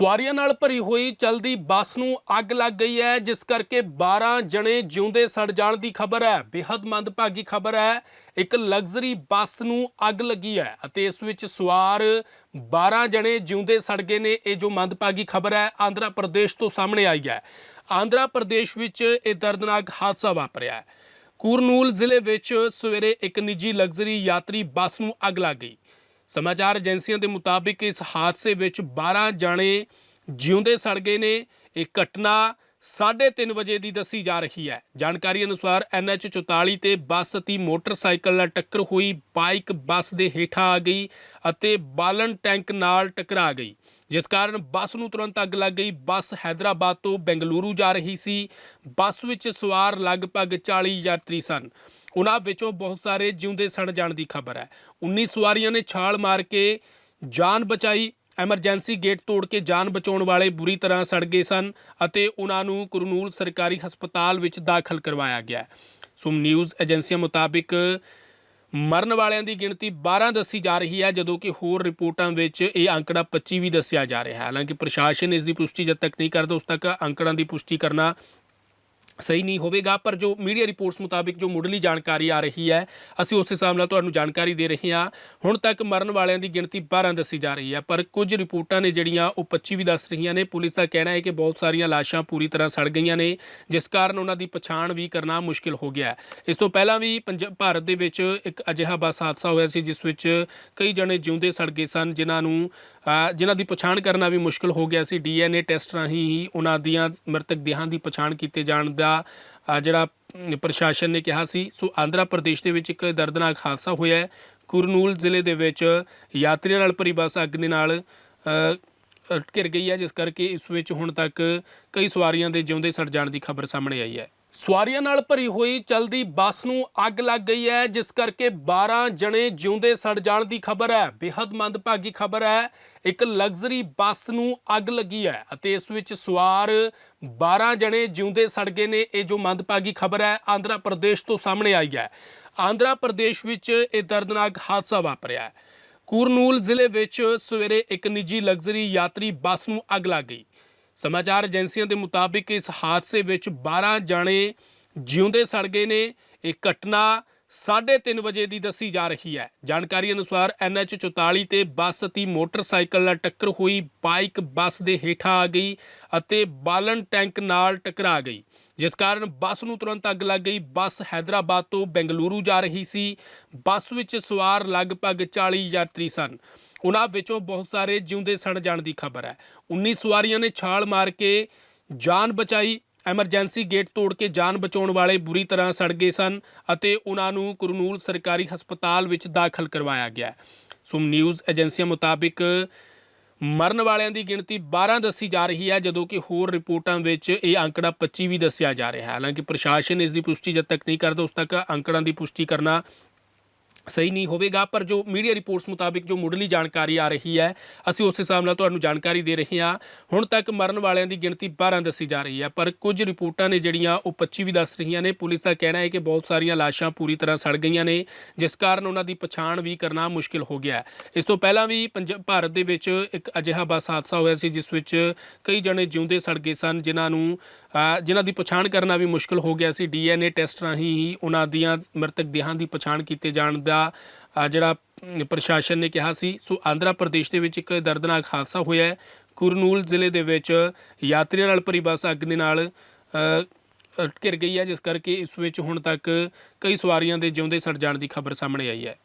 ਸਵਾਰੀਆਂ ਨਾਲ ਭਰੀ ਹੋਈ ਚਲਦੀ ਬੱਸ ਨੂੰ ਅੱਗ ਲੱਗ ਗਈ ਹੈ, ਜਿਸ ਕਰਕੇ 12 ਜਣੇ ਜਿਉਂਦੇ ਸੜ ਜਾਣ ਦੀ ਖਬਰ ਹੈ। ਬੇहद ਮੰਦਭਾਗੀ ਖਬਰ ਹੈ, ਇੱਕ ਲਗਜ਼ਰੀ ਬੱਸ ਨੂੰ ਅੱਗ ਲੱਗੀ ਹੈ ਅਤੇ ਇਸ ਵਿੱਚ ਸਵਾਰ 12 ਜਣੇ ਜਿਉਂਦੇ ਸੜ ਗਏ ਨੇ। ਇਹ ਜੋ ਮੰਦਭਾਗੀ ਖਬਰ ਹੈ, ਆਂਧਰਾ ਪ੍ਰਦੇਸ਼ ਤੋਂ ਸਾਹਮਣੇ ਆਈ ਹੈ। ਆਂਧਰਾ ਪ੍ਰਦੇਸ਼ ਵਿੱਚ ਇਹ ਦਰਦਨਾਕ ਹਾਦਸਾ ਵਾਪਰਿਆ ਹੈ। ਕੁਰਨੂਲ ਜ਼ਿਲ੍ਹੇ ਵਿੱਚ ਸਵੇਰੇ ਇੱਕ ਨਿੱਜੀ ਲਗਜ਼ਰੀ ਯਾਤਰੀ ਬੱਸ ਨੂੰ ਅੱਗ ਲੱਗ ਗਈ। ਸਮਾਚਾਰ ਏਜੰਸੀਆਂ ਦੇ ਮੁਤਾਬਿਕ ਇਸ ਹਾਦਸੇ ਵਿੱਚ 12 ਜਾਣੇ ਜਿਉਂਦੇ ਸੜ ਗਏ ਨੇ। ਇਹ ਘਟਨਾ 3:30 ਵਜੇ ਦੀ ਦੱਸੀ ਜਾ ਰਹੀ ਹੈ। ਜਾਣਕਾਰੀ ਅਨੁਸਾਰ NH 44 ਤੇ ਬੱਸ ਦੀ ਮੋਟਰਸਾਈਕਲ ਨਾਲ ਟੱਕਰ ਹੋਈ, ਬਾਈਕ ਬੱਸ ਦੇ ਹੇਠਾਂ ਆ ਗਈ ਅਤੇ ਬਾਲਣ ਟੈਂਕ ਨਾਲ ਟਕਰਾ ਗਈ, ਜਿਸ ਕਾਰਨ ਬੱਸ ਨੂੰ ਤੁਰੰਤ ਅੱਗ ਲੱਗ ਗਈ। ਬੱਸ ਹైదరాబాద్ ਤੋਂ ਬੈਂਗਲੁਰੂ ਜਾ ਰਹੀ ਸੀ। ਬੱਸ ਵਿੱਚ ਸਵਾਰ ਲਗਭਗ 40 ਯਾਤਰੀ ਸਨ। ਉਹਨਾਂ ਵਿੱਚੋਂ ਬਹੁਤ ਸਾਰੇ ਜਿਉਂਦੇ ਸੜ ਜਾਣ ਦੀ ਖਬਰ ਹੈ। 19 ਸਵਾਰੀਆਂ ਨੇ ਛਾਲ ਮਾਰ ਕੇ ਜਾਨ ਬਚਾਈ। ਐਮਰਜੈਂਸੀ ਗੇਟ ਤੋੜ ਕੇ ਜਾਨ ਬਚਾਉਣ ਵਾਲੇ ਬੁਰੀ ਤਰ੍ਹਾਂ ਸੜ ਗਏ ਸਨ ਅਤੇ ਉਹਨਾਂ ਨੂੰ ਕੁਰਨੂਲ ਸਰਕਾਰੀ ਹਸਪਤਾਲ ਵਿੱਚ ਦਾਖਲ ਕਰਵਾਇਆ ਗਿਆ। ਸੋ ਨਿਊਜ਼ ਏਜੰਸੀਆਂ ਮੁਤਾਬਿਕ ਮਰਨ ਵਾਲਿਆਂ ਦੀ ਗਿਣਤੀ 12 ਦੱਸੀ ਜਾ ਰਹੀ ਹੈ, ਜਦੋਂ ਕਿ ਹੋਰ ਰਿਪੋਰਟਾਂ ਵਿੱਚ ਇਹ ਅੰਕੜਾ 25 ਵੀ ਦੱਸਿਆ ਜਾ ਰਿਹਾ ਹੈ। ਹਾਲਾਂਕਿ ਪ੍ਰਸ਼ਾਸਨ ਇਸ ਦੀ ਪੁਸ਼ਟੀ ਜਦ ਤੱਕ ਨਹੀਂ ਕਰਦਾ, ਉਸ ਤੱਕ ਅੰਕੜਾਂ ਦੀ ਪੁਸ਼ਟੀ ਕਰਨਾ ਸਹੀ ਨਹੀਂ ਹੋਵੇਗਾ, ਪਰ ਜੋ ਮੀਡੀਆ ਰਿਪੋਰਟਸ ਮੁਤਾਬਿਕ ਜੋ ਮੁੱਢਲੀ ਜਾਣਕਾਰੀ ਆ ਰਹੀ ਹੈ, ਅਸੀਂ ਉਸ ਹਿਸਾਬ ਨਾਲ ਤੁਹਾਨੂੰ ਜਾਣਕਾਰੀ ਦੇ ਰਹੇ ਹਾਂ। ਹੁਣ ਤੱਕ ਮਰਨ ਵਾਲਿਆਂ ਦੀ ਗਿਣਤੀ 12 ਦੱਸੀ ਜਾ ਰਹੀ ਹੈ, ਪਰ ਕੁਝ ਰਿਪੋਰਟਾਂ ਨੇ ਜਿਹੜੀਆਂ ਉਹ 25 ਵੀ ਦੱਸ ਰਹੀਆਂ ਨੇ। ਪੁਲਿਸ ਦਾ ਕਹਿਣਾ ਹੈ ਕਿ ਬਹੁਤ ਸਾਰੀਆਂ ਲਾਸ਼ਾਂ ਪੂਰੀ ਤਰ੍ਹਾਂ ਸੜ ਗਈਆਂ ਨੇ, ਜਿਸ ਕਾਰਨ ਉਹਨਾਂ ਦੀ ਪਛਾਣ ਵੀ ਕਰਨਾ ਮੁਸ਼ਕਿਲ ਹੋ ਗਿਆ ਇਸ ਤੋਂ ਪਹਿਲਾਂ ਵੀ ਪੰਜ- ਭਾਰਤ ਦੇ ਵਿੱਚ ਇੱਕ ਅਜਿਹਾ ਬੱਸ ਹਾਦਸਾ ਹੋਇਆ ਸੀ, ਜਿਸ ਵਿੱਚ ਕਈ ਜਣੇ ਜਿਉਂਦੇ ਸੜ ਗਏ ਸਨ, ਜਿਨ੍ਹਾਂ ਨੂੰ ਜਿਨ੍ਹਾਂ ਦੀ ਪਛਾਣ ਕਰਨਾ ਵੀ ਮੁਸ਼ਕਲ ਹੋ ਗਿਆ ਸੀ, ਡੀਐਨਏ ਟੈਸਟ ਰਾਹੀਂ ਹੀ ਉਹਨਾਂ ਦੀਆਂ ਮ੍ਰਿਤਕ ਦੇਹਾਂ ਦੀ ਪਛਾਣ ਕੀਤੇ ਜਾਣ ਦਾ ਜਿਹੜਾ ਪ੍ਰਸ਼ਾਸਨ ਨੇ ਕਿਹਾ ਸੀ। ਸੋ ਆਂਧਰਾ ਪ੍ਰਦੇਸ਼ ਦੇ ਵਿੱਚ ਇੱਕ ਦਰਦਨਾਕ ਹਾਦਸਾ ਹੋਇਆ ਹੈ। ਕੁਰਨੂਲ ਜ਼ਿਲ੍ਹੇ ਦੇ ਵਿੱਚ ਯਾਤਰੀਆਂ ਨਾਲ ਭਰੀ ਬੱਸ ਅੱਗ ਦੇ ਨਾਲ ਘਿਰ ਗਈ ਹੈ, ਜਿਸ ਕਰਕੇ ਇਸ ਵਿੱਚ ਹੁਣ ਤੱਕ ਕਈ ਸਵਾਰੀਆਂ ਦੇ ਜਿਉਂਦੇ ਸੜ ਜਾਣ ਦੀ ਖਬਰ ਸਾਹਮਣੇ ਆਈ ਹੈ। ਸਵਾਰੀਆਂ ਨਾਲ ਭਰੀ ਹੋਈ ਚਲਦੀ ਬੱਸ ਨੂੰ ਅੱਗ ਲੱਗ ਗਈ ਹੈ, ਜਿਸ ਕਰਕੇ 12 ਜਣੇ ਜਿਉਂਦੇ ਸੜ ਜਾਣ ਦੀ ਖਬਰ ਹੈ। ਬੇहद ਮੰਦਭਾਗੀ ਖਬਰ ਹੈ, ਇੱਕ ਲਗਜ਼ਰੀ ਬੱਸ ਨੂੰ ਅੱਗ ਲੱਗੀ ਹੈ ਅਤੇ ਇਸ ਵਿੱਚ ਸਵਾਰ 12 ਜਣੇ ਜਿਉਂਦੇ ਸੜ ਗਏ ਨੇ। ਇਹ ਜੋ ਮੰਦਭਾਗੀ ਖਬਰ ਹੈ, ਆਂਧਰਾ ਪ੍ਰਦੇਸ਼ ਤੋਂ ਸਾਹਮਣੇ ਆਈ ਹੈ। ਆਂਧਰਾ ਪ੍ਰਦੇਸ਼ ਵਿੱਚ ਇਹ ਦਰਦਨਾਕ ਹਾਦਸਾ ਵਾਪਰਿਆ ਹੈ। ਕੁਰਨੂਲ ਜ਼ਿਲ੍ਹੇ ਵਿੱਚ ਸਵੇਰੇ ਇੱਕ ਨਿੱਜੀ ਲਗਜ਼ਰੀ ਯਾਤਰੀ ਬੱਸ ਨੂੰ ਅੱਗ ਲੱਗ ਗਈ। ਸਮਾਚਾਰ ਏਜੰਸੀਆਂ ਦੇ ਮੁਤਾਬਿਕ ਇਸ ਹਾਦਸੇ ਵਿੱਚ 12 ਜਾਣੇ ਜਿਉਂਦੇ ਸੜ ਗਏ ਨੇ। ਇਹ ਘਟਨਾ 3:30 ਵਜੇ ਦੀ ਦੱਸੀ ਜਾ ਰਹੀ ਹੈ। ਜਾਣਕਾਰੀ ਅਨੁਸਾਰ ਐਨਐਚ 44 ਤੇ ਬੱਸ ਤੇ ਮੋਟਰਸਾਈਕਲ ਨਾਲ ਟੱਕਰ ਹੋਈ, ਬਾਈਕ ਬੱਸ ਦੇ ਹੇਠਾਂ ਆ ਗਈ ਅਤੇ ਬਾਲਣ ਟੈਂਕ ਨਾਲ ਟਕਰਾ ਗਈ, ਜਿਸ ਕਾਰਨ ਬੱਸ ਨੂੰ ਤੁਰੰਤ ਅੱਗ ਲੱਗ ਗਈ। ਬੱਸ ਹైదరాబాద్ ਤੋਂ ਬੈਂਗਲੁਰੂ ਜਾ ਰਹੀ ਸੀ। ਬੱਸ ਵਿੱਚ ਸਵਾਰ ਲਗਭਗ 40 ਯਾਤਰੀ ਸਨ। ਉਹਨਾਂ ਵਿੱਚੋਂ ਬਹੁਤ ਸਾਰੇ ਜਿਉਂਦੇ ਸੜ ਜਾਣ ਦੀ ਖਬਰ ਹੈ। 19 ਸਵਾਰੀਆਂ ਨੇ ਛਾਲ ਮਾਰ ਕੇ ਜਾਨ ਬਚਾਈ ਐਮਰਜੈਂਸੀ ਗੇਟ ਤੋੜ ਕੇ ਜਾਨ ਬਚਾਉਣ ਵਾਲੇ ਬੁਰੀ ਤਰ੍ਹਾਂ ਸੜ ਗਏ ਸਨ ਅਤੇ ਉਹਨਾਂ ਨੂੰ ਕੁਰਨੂਲ ਸਰਕਾਰੀ ਹਸਪਤਾਲ ਵਿੱਚ ਦਾਖਲ ਕਰਵਾਇਆ ਗਿਆ ਸੋ ਨਿਊਜ਼ ਏਜੰਸੀਆਂ ਮੁਤਾਬਿਕ ਮਰਨ ਵਾਲਿਆਂ ਦੀ ਗਿਣਤੀ 12 ਦੱਸੀ ਜਾ ਰਹੀ ਹੈ, ਜਦੋਂ ਕਿ ਹੋਰ ਰਿਪੋਰਟਾਂ ਵਿੱਚ ਇਹ ਅੰਕੜਾ 25 ਵੀ ਦੱਸਿਆ ਜਾ ਰਿਹਾ ਹੈ। ਹਾਲਾਂਕਿ ਪ੍ਰਸ਼ਾਸਨ ਇਸ ਦੀ ਪੁਸ਼ਟੀ ਜਦ ਤੱਕ ਨਹੀਂ ਕਰਦਾ, ਉਸ ਤੱਕ ਅੰਕੜਾਂ ਦੀ ਪੁਸ਼ਟੀ ਕਰਨਾ ਸਹੀ ਨਹੀਂ ਹੋਵੇਗਾ, ਪਰ ਜੋ ਮੀਡੀਆ ਰਿਪੋਰਟਸ ਮੁਤਾਬਿਕ ਜੋ ਮੁੱਢਲੀ ਜਾਣਕਾਰੀ ਆ ਰਹੀ ਹੈ, ਅਸੀਂ ਉਸ ਹਿਸਾਬ ਨਾਲ ਤੁਹਾਨੂੰ ਜਾਣਕਾਰੀ ਦੇ ਰਹੇ ਹਾਂ। ਹੁਣ ਤੱਕ ਮਰਨ ਵਾਲਿਆਂ ਦੀ ਗਿਣਤੀ 12 ਦੱਸੀ ਜਾ ਰਹੀ ਹੈ, ਪਰ ਕੁਝ ਰਿਪੋਰਟਾਂ ਨੇ ਜਿਹੜੀਆਂ ਉਹ 25 ਵੀ ਦੱਸ ਰਹੀਆਂ ਨੇ। ਪੁਲਿਸ ਦਾ ਕਹਿਣਾ ਹੈ ਕਿ ਬਹੁਤ ਸਾਰੀਆਂ ਲਾਸ਼ਾਂ ਪੂਰੀ ਤਰ੍ਹਾਂ ਸੜ ਗਈਆਂ ਨੇ, ਜਿਸ ਕਾਰਨ ਉਹਨਾਂ ਦੀ ਪਛਾਣ ਵੀ ਕਰਨਾ ਮੁਸ਼ਕਿਲ ਹੋ ਗਿਆ ਇਸ ਤੋਂ ਪਹਿਲਾਂ ਵੀ ਪੰਜ- ਭਾਰਤ ਦੇ ਵਿੱਚ ਇੱਕ ਅਜਿਹਾ ਬੱਸ ਹਾਦਸਾ ਹੋਇਆ ਸੀ, ਜਿਸ ਵਿੱਚ ਕਈ ਜਣੇ ਜਿਉਂਦੇ ਸੜ ਗਏ ਸਨ, ਜਿਨ੍ਹਾਂ ਨੂੰ ਜਿਨ੍ਹਾਂ ਦੀ ਪਛਾਣ ਕਰਨਾ ਵੀ ਮੁਸ਼ਕਿਲ ਹੋ ਗਿਆ ਸੀ। ਡੀਐਨਏ ਟੈਸਟ ਰਾਹੀਂ ਹੀ ਉਹਨਾਂ ਦੀਆਂ ਮ੍ਰਿਤਕ ਦੇਹਾਂ ਦੀ ਪਛਾਣ ਕੀਤੇ ਜਾਣ ਦਾ ਅ, ਜਿਹੜਾ ਪ੍ਰਸ਼ਾਸਨ ਨੇ ਕਿਹਾ ਸੀ ਸੋ ਆਂਧਰਾ ਪ੍ਰਦੇਸ਼ ਦੇ ਵਿੱਚ ਇੱਕ ਦਰਦਨਾਕ ਹਾਦਸਾ ਹੋਇਆ ਹੈ। ਕੁਰਨੂਲ ਜ਼ਿਲ੍ਹੇ ਦੇ ਵਿੱਚ ਯਾਤਰੀਆਂ ਨਾਲ ਭਰੀ ਬੱਸ ਅੱਗ ਦੇ ਨਾਲ ਘਿਰ ਗਈ ਹੈ ਜਿਸ ਕਰਕੇ ਇਸ ਵਿੱਚ ਹੁਣ ਤੱਕ ਕਈ ਸਵਾਰੀਆਂ ਦੇ ਜਿਉਂਦੇ ਸੜ ਜਾਣ ਦੀ ਖਬਰ ਸਾਹਮਣੇ ਆਈ ਹੈ।